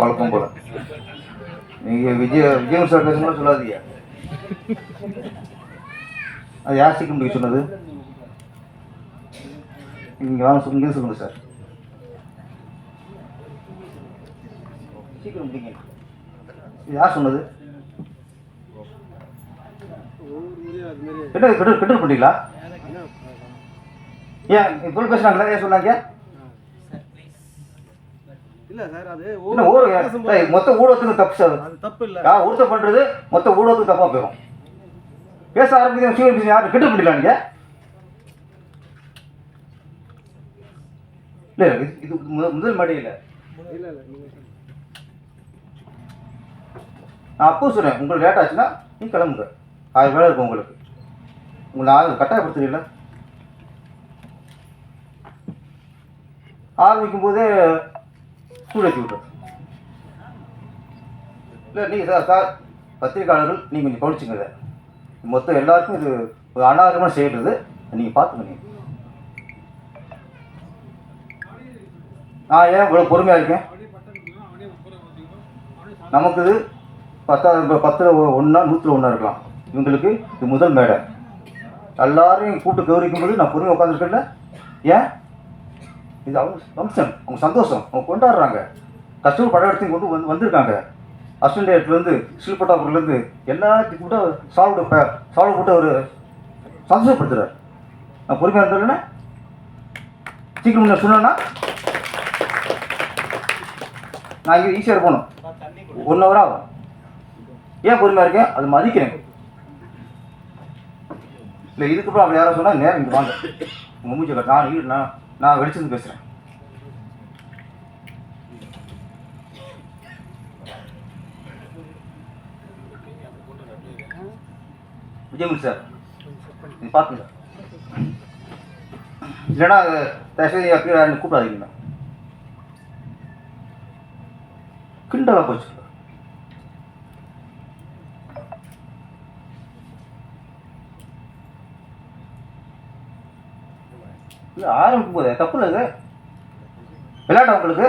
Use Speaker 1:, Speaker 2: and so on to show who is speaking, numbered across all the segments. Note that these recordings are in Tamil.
Speaker 1: பழக்கம் போல. நீங்க விஜய விஜய் சார் பேசணும்னு சொல்லாதீங்க. அது யார் சீக்கிரம் முடிக்க சொன்னது? நீங்கள் வாங்க சொல்லுங்க சொல்லுங்க சார். சீக்கிரம் முடிங்க. யார் சொன்னது? கெட்டு கெட்டு கெட்டு பண்ணிங்களா ஏன் இப்போ பேசுகிறாங்களா ஏன் சொன்னாங்க
Speaker 2: இல்ல சார் அது
Speaker 1: ஊர் மொத்த ஊடகத்துக்கு தப்பு சார்
Speaker 2: அது. தப்பு இல்ல.
Speaker 1: யா ஒருத்தர் பண்றது? மொத்த ஊடகத்துக்கு தப்பா போயிடும் பேச ஆரம்பிக்க சீக்கிரம் பேசி யாரும் கெட்டு பண்ணிடலாம் நீங்க? இல்ல இது இது முத- முதல் மடி இல்ல. நான் அப்போ சொன்னேன் உங்களுக்கு லேட் ஆச்சுன்னா நீ கிளம்புங்க. ஆயிரம் வேலை இருக்கும் உங்களுக்கு. உங்களை நான் கட்டாயப்படுத்துறீங்கள ஆரம்பிக்கும் போதே சூடேற்றி விட்டோம் இல்லை நீங்கள் சார் சார் பத்திரிக்கையாளர்கள் நீங்கள் கொஞ்சம் கவனிச்சுங்க இதை மொத்தம் எல்லாருக்கும் இது ஒரு அனாகரமாக செய்கிறது நீங்கள் பார்த்துங்க நீங்கள் நான் ஏன் இவ்வளோ பொறுமையாக இருக்கேன் நமக்கு இது பத்தாவது இப்போ பத்தில் ஒன்றா நூற்றில் ஒன்றா இருக்கலாம். இவங்களுக்கு இது முதல் மேடை. எல்லாரையும் கூப்பிட்டு கௌரிக்கும் போது நான் பொறுமையாக உட்காந்துருக்கேன்ல ஏன்? இது அவங்க ஃபங்க்ஷன் அவங்க சந்தோஷம். அவங்க கொண்டாடுறாங்க. கஷ்டப்பட்டு படம் எடுத்து கொண்டு வந்து வந்திருக்காங்க. அஸ்டண்டேட்லேருந்து சில்பட்டாபுரிலேருந்து எல்லாத்தையும் கூட சால்வ் சால்வ் போட்டு அவர் சந்தோஷப்படுத்துறாரு. நான் பொறுமையாக இருந்தேன்னா சீக்கிரம் நான் சொன்னேன்னா நான் இங்கே ஈஸியாக போகணும். ஒன் ஹவர் ஆகும். ஏன் பொறுமையாக இருக்கேன்? அது மதிக்கிறேன். இல்லை இதுக்கப்புறம் அப்படி யாராவது சொன்னால் நேரம் இங்கே வாங்க. உங்கள் மூஞ்சி நான் நான் நான் வெளிச்சந்து பேசுகிறேன் விஜயமுல் சார் நீ பார்த்துங்க. இல்லைன்னா தயவுசெய்து அப்படியே யாரும் கூப்பிடாதீங்க. கிண்டலாக போச்சு. இல்லை ஆரம்பிக்கும் போது. தப்பு இல்லை இது. விளையாட்டா உங்களுக்கு?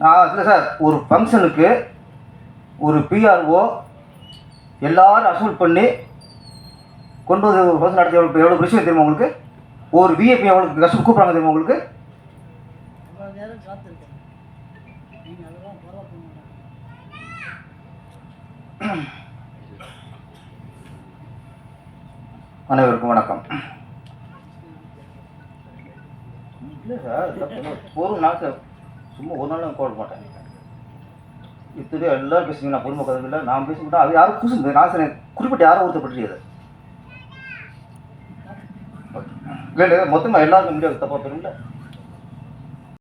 Speaker 1: ஆ இல்லை சார் ஒரு ஃபங்க்ஷனுக்கு ஒரு பிஆர்ஓ எல்லாரும் அசூல் பண்ணி கொண்டு வந்து ஒரு ஃபங்க்ஷன் நடத்தி எவ்வளோ எவ்வளோ விஷயம் தெரியுமா உங்களுக்கு? ஒரு விஐபி எவ்வளோ கஷ்டம் கூப்பிட்றாங்க தெரியுமா உங்களுக்கு?
Speaker 3: அனைவருக்கும் வணக்கம் காத்திருக்கேன் நீங்க அதெல்லாம் ஃபாலோ பண்ண மாட்டாங்க
Speaker 1: அனைவருக்கும் வணக்கம் இல்லை சார் ஒரு நாள் சார். சும்மா ஒரு நாள் நான் கோட மாட்டேன் இத்தனை எல்லாரும் பேசுங்க நான் பொறுமை கதை இல்லை. நான் பேசிக்கிட்டா அது யாரும் குசுங்க நான் சரி குறிப்பிட்ட யாரும் ஒருத்தர் பற்றியது இல்லை இல்லை மொத்தமாக எல்லாருக்கும் முடியாது தப்பாக போயிருங்களா